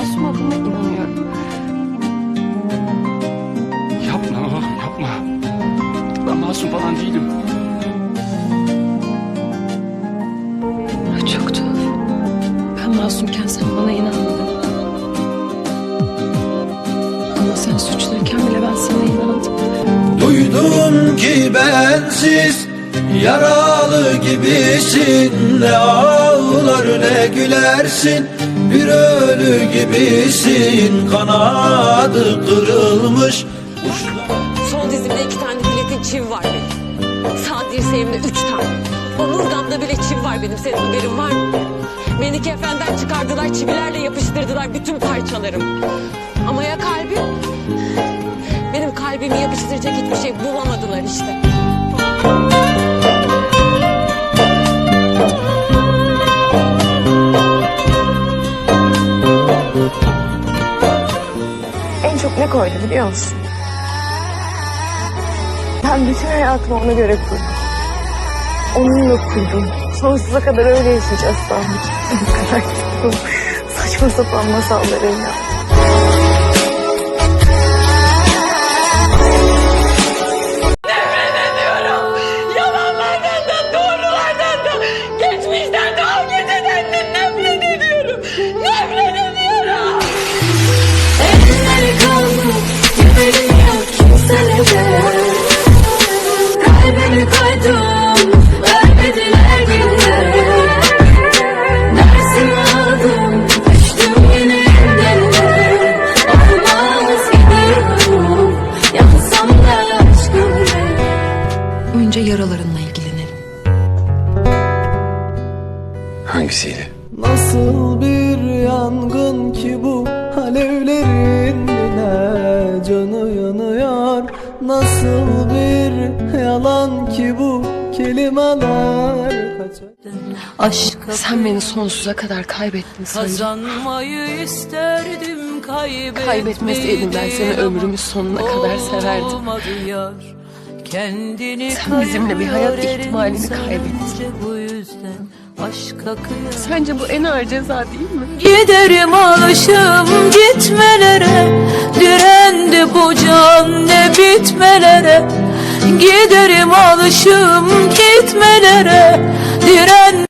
masum olduğuna inanıyorum. Yapma oğlum yapma. Ben masum falan değilim. Çok tuhaf. Ben masumken sen bana inanmadın. Ama sen suçluyken bile ben sana inandım. Duydum ki bensiz yaralı gibisin Ne ağlar ne gülersin bir ölü gibisin Kanadı kırılmış Sol dizimde iki tane biletin çivi var benim. Sağ dirseğimde üç tane. Omurgamda bile çivi var benim. Senin haberin var mı? Beni kefenden çıkardılar, çivilerle yapıştırdılar bütün parçalarım. Ama ya kalbim? Benim kalbimi yapıştıracak hiçbir şey bulamadılar işte. Çok ne koydu biliyor musun? Ben bütün hayatımı ona göre kurdum. Onunla kurdum. Sonsuza kadar öyle yaşayacağız sanmış. Bu kadar. Saçma sapan masallarıyla. Yalanlardan Önce yaralarınla ilgilenelim. Hangisiyle? Nasıl bir yangın ki bu alevlerin yine canı yanıyor Nasıl bir yalan ki bu kelimeler kaçar Aşka Sen beni sonsuza kadar kaybettin sanırım. kazanmayı isterdim Kaybetmeseydim ben seni ömrümün sonuna kadar severdim. Olmadı yar. Kendini Sen bizimle bir hayat ihtimalini kaybettin. Bu yüzden. Sence bu en ağır ceza değil mi? Giderim alışım gitmelere Direndi bu can ne bitmelere Giderim alışım gitmelere Diren